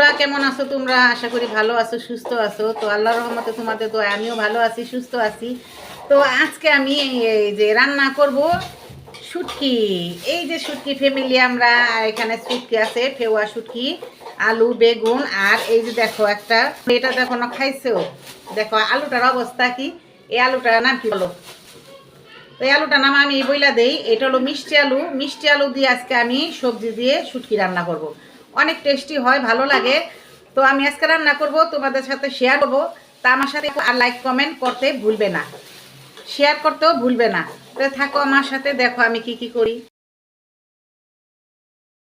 বন্ধুরা কেমন আছো? তোমরা আশা করি ভালো আছো, সুস্থ আছো। তো আল্লাহর রহমতে তোমাদের তো আমিও ভালো আছি, সুস্থ আছি। তো আজকে আমি এই যে রান্না করব শুটকি। এই যে শুটকি ফ্যামিলি আমরা এখানে শুটকি আছে, ফেওয়া শুটকি, আলু, বেগুন, আর এই যে দেখো একটা, এটা দেখো না খাইছো? দেখো আলুটার অবস্থা কি? এই আলুটার নাম কি বলো? তো এই আলুটার নাম আমি বইলা দেই, এটা হলো মিষ্টি আলু। মিষ্টি আলু দিয়ে আজকে আমি সবজি দিয়ে শুটকি রান্না করব। অনেক টেস্টি হয়, ভালো লাগে। তো আমি আজকে রান্না করব, তোমাদের সাথে শেয়ার করব। তা আমার সাথে আর লাইক কমেন্ট করতে ভুলবে না। শেয়ার করতেও ভুলবে না। তো থাকো আমার সাথে, দেখো আমি কি কি করি।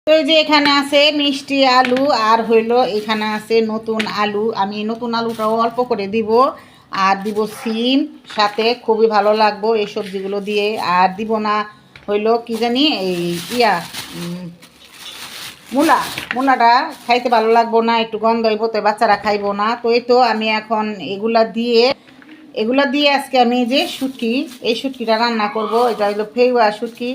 তো এই যে এখানে আছে মিষ্টি আলু, আর হইল এখানে আছে নতুন আলু। আমি নতুন আলুটাও অল্প করে দিব। আর দিব সিম, সাথে খুবই ভালো লাগবো এই সবজিগুলো দিয়ে। আর দিব না হইল কি জানি এই ইয়া মূলা, মূলাটা খাইতে ভালো লাগবো না, একটু গন্ধ হইব তো, বাচ্চারা খাইবো না। তো এই তো আমি এখন এগুলা দিয়ে এগুলা দিয়ে আজকে আমি যে শুটকি, এই শুটকিটা রান্না করব, এটা হলো ফেউয়া শুটকি।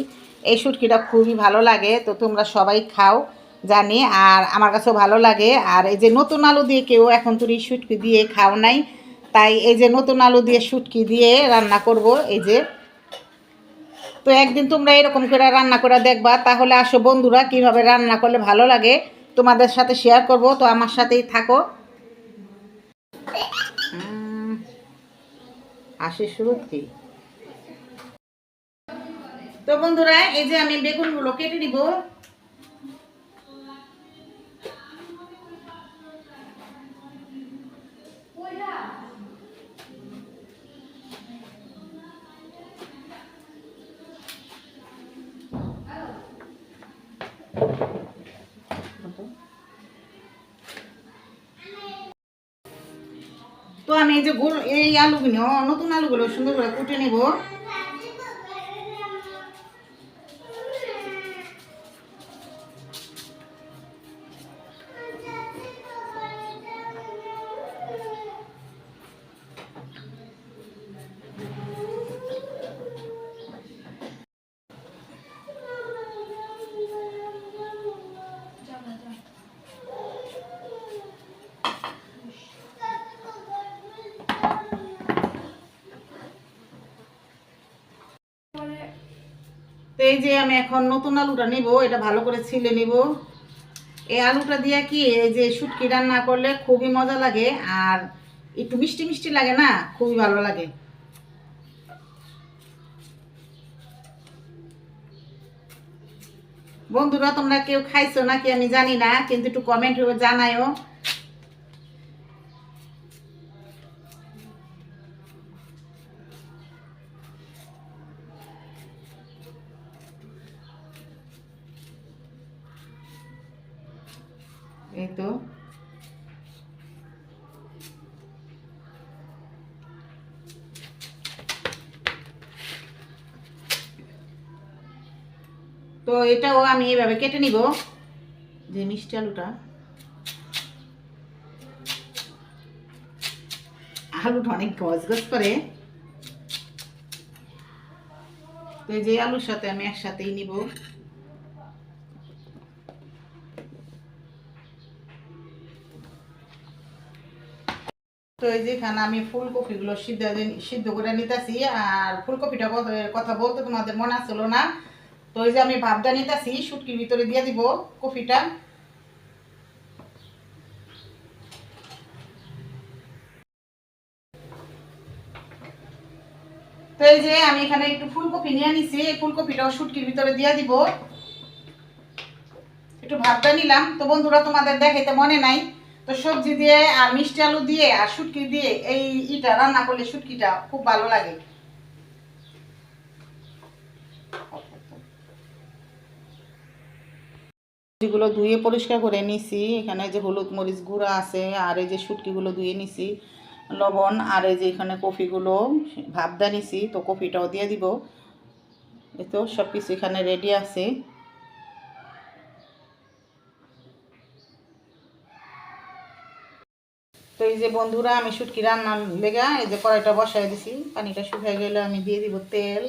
এই শুটকিটা খুবই ভালো লাগে, তো তোমরা সবাই খাও, জানি, আর আমার কাছেও ভালো লাগে। আর এই যে নতুন আলু দিয়ে কেউ এখন তুমি শুটকি দিয়ে খাও নাই, তাই এই যে নতুন আলু দিয়ে শুটকি দিয়ে রান্না করব, এই যে তো একদিন তোমরা এরকম করে রান্না করে দেখবা, তাহলে আসো বন্ধুরা, কীভাবে রান্না করলে ভালো লাগে তোমাদের সাথে শেয়ার করব, তো আমার সাথেই থাকো। আশিস আসে শুরু কি তো বন্ধুরা, এই যে আমি বেগুনগুলো কেটে নিব। আমি এই যে এই আলুগুলো নতুন আলুগুলো সুন্দর করে কুটে নিব। এই যে আমি এখন নতুন আলুটা নিব, এটা ভালো করে ছিলে নিব। এই আলুটা দিয়ে কি, এই যে শুটকি রান্না করলে খুবই মজা লাগে, আর একটু মিষ্টি মিষ্টি লাগে না, খুবই ভালো লাগে। বন্ধুরা, তোমরা কেউ খাইছো নাকি আমি জানি না, কিন্তু একটু কমেন্ট জানায়ও এই তো। তো এটাও আমি এভাবে কেটে নিব, যে মিষ্টি আলুটা। আলুটা অনেক গজ গজ করে। তো যে আলুর সাথে আমি একসাথেই নিব। তো এই যে এখানে আমি ফুলকপিগুলো সিদ্ধ সিদ্ধ করে নিতেছি, আর ফুলকপিটা কথা- বলতে তোমাদের মনে আসলো না। তো এই যে আমি ভাবটা নিতেছি শুটকির ভিতরে দিয়ে দিব কপিটা তো এই যে আমি এখানে একটু ফুলকপি নিয়ে নিছি, এই ফুলকপিটাও শুটকির ভিতরে দিয়ে দিব। একটু ভাবটা নিলাম। তো বন্ধুরা, তোমাদের দেখাইতে মনে নাই। তো সবজি দিয়ে আর মিষ্টি আলু দিয়ে আর শুটকি দিয়ে এই ইটা রান্না করলে শুটকিটা খুব ভালো লাগে। সবজিগুলো ধুয়ে পরিষ্কার করে নিছি। এখানে যে হলুদ মরিচ গুঁড়া আছে আর এই যে শুটকিগুলো ধুয়ে নিছি। লবণ আর এই যে এখানে কফিগুলো ভাবদা নিছি, তো কফিটাও দিয়ে দিব। এই তো সব কিছু এখানে রেডি আছে। তো এই যে বন্ধুরা, আমি শুটকি রান্নার লেগা এই যে কড়াইটা বসায় দিছি। পানিটা শুকিয়ে গেলে আমি দিয়ে দিব তেল।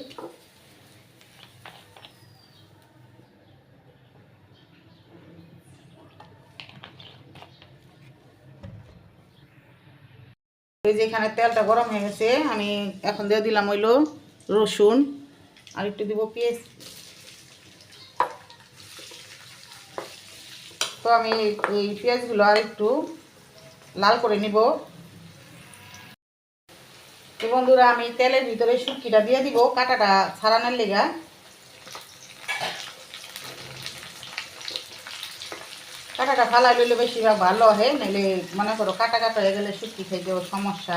এই যে এখানে তেলটা গরম হয়ে গেছে, আমি এখন দিয়ে দিলাম হইল রসুন। আর একটু দিব পেঁয়াজ। তো আমি এই পেঁয়াজগুলো আর একটু লাল করে নিব। তো বন্ধুরা, আমি তেলের ভিতরে শুটকিটা দিয়ে দিব, কাটাটা ছাড়ানোর লেগা। কাটাটা ফালাই লইলে বেশিরভাগ ভালো হয় নাহলে মনে করো কাটা কাটা হয়ে গেলে শুটকি খাইতেও সমস্যা।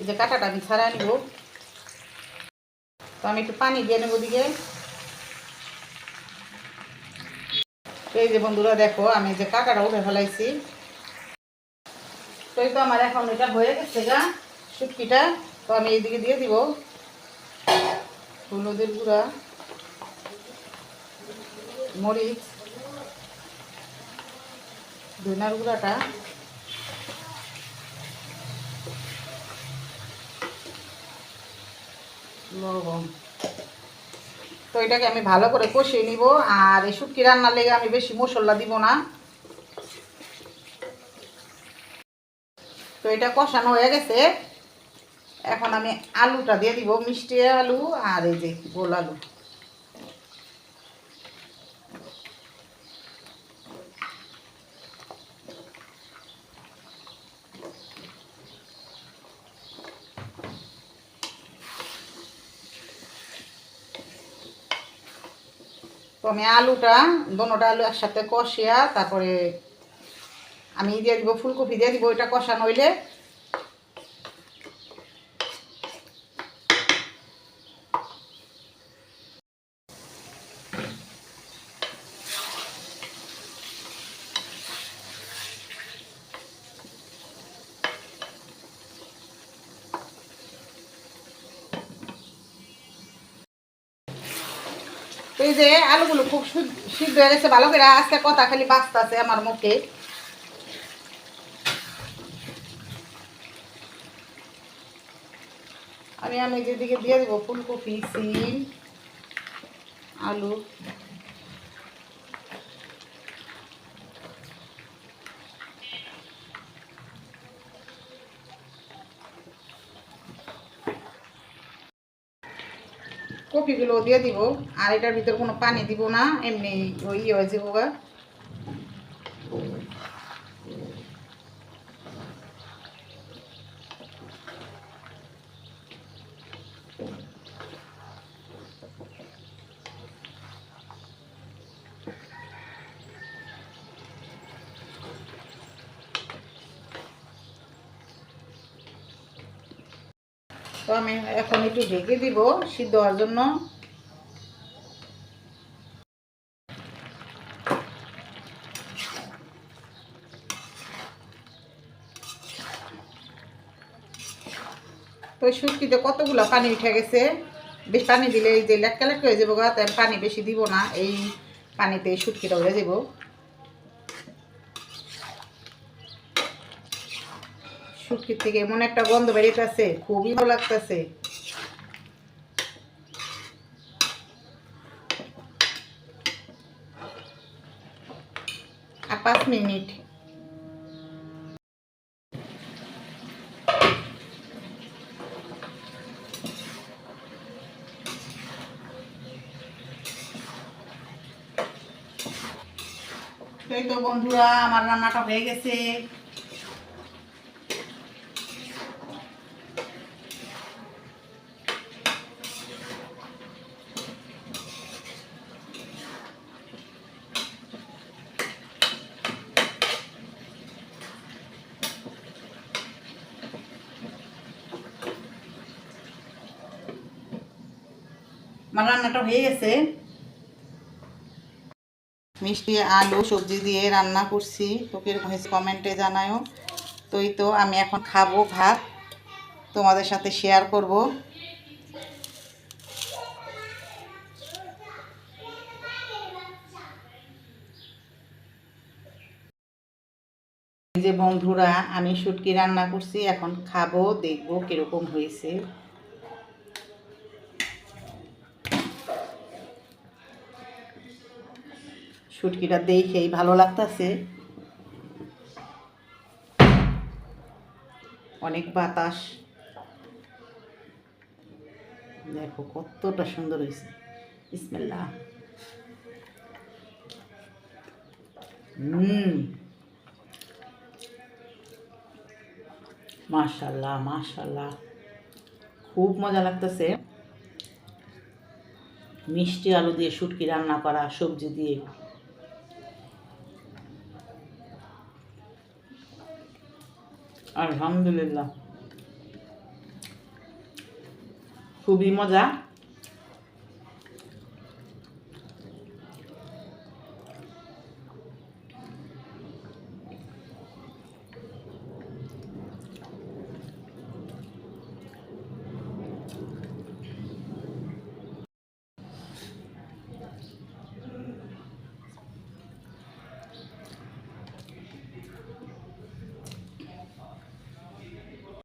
এই যে কাটাটা আমি ছাড়াই নিব। তো আমি একটু পানি দিয়ে নেব দিকে তো এই যে বন্ধুরা দেখো, আমি যে কাটাটা উঠে ফেলাইছি। তো এই তো আমার এখন এটা হয়ে গেছে গা, শুটকিটা। তো আমি এইদিকে দিয়ে দিব হলুদের গুঁড়া, মরিচ ধনার গুঁড়াটা। লবণ। তো এটাকে আমি ভালো করে কষিয়ে নিব, আর এই শুটকি রান্নার লেগে আমি বেশি মশলা দিব না। তো এটা কষানো হয়ে গেছে। এখন আমি আলুটা দিয়ে দিব, মিষ্টি আলু আর এই যে গোল আলু। আমি আলুটা দোনোটা আলু একসাথে কষিয়া তারপরে আমি দিয়ে দিব ফুলকপি, দিয়ে দিব ওইটা কষা হইলে এই যে আলুগুলো খুব সিদ্ধ হয়ে গেছে, ভালো করে আজকে কথা খালি বাঁচতেছে আমার মুখে। আমি আমি যেদিকে দিয়ে দেবো, ফুলকপি, সিম, আলু। কপিগুলো দিয়ে দিব, আর এটার ভিতর কোনো পানি দিব না, এমনি ওই ইয়ে হয়ে যাব তো আমি এখন একটু ঢেকে দিব সিদ্ধ হওয়ার জন্য। তো শুটকিতে কতগুলো পানি উঠে গেছে? বেশ পানি দিলে এই যে লেটকা হয়ে যাব তাই পানি বেশি দিব না। এই পানিতে শুটকিটা হয়ে যাব। শুটকির থেকে এমন একটা গন্ধ বেরিয়েছে, খুবই ভালো লাগতেছে। আর পাঁচ মিনিট। এই তো বন্ধুরা, আমার রান্নাটা হয়ে গেছে। আমার রান্নাটা হয়ে গেছে। মিষ্টি, আলু, সবজি দিয়ে রান্না করছি। তো কীরকম হয়েছে কমেন্টে জানায়ও। তো তো আমি এখন খাব ভাত। তোমাদের সাথে শেয়ার করব। যে বন্ধুরা, আমি শুটকি রান্না করছি। এখন খাব, দেখব কীরকম হয়েছে। শুটকিটা দেখেই ভালো লাগতেছে। অনেক বাতাস। দেখো কতটা সুন্দর হয়েছে ইসমিল্লা হুম। মাশাল্লাহ মাশাল্লাহ খুব মজা লাগতেছে। মিষ্টি আলু দিয়ে শুটকি রান্না করা, সবজি দিয়ে। আলহামদুলিল্লাহ। খুবই মজা।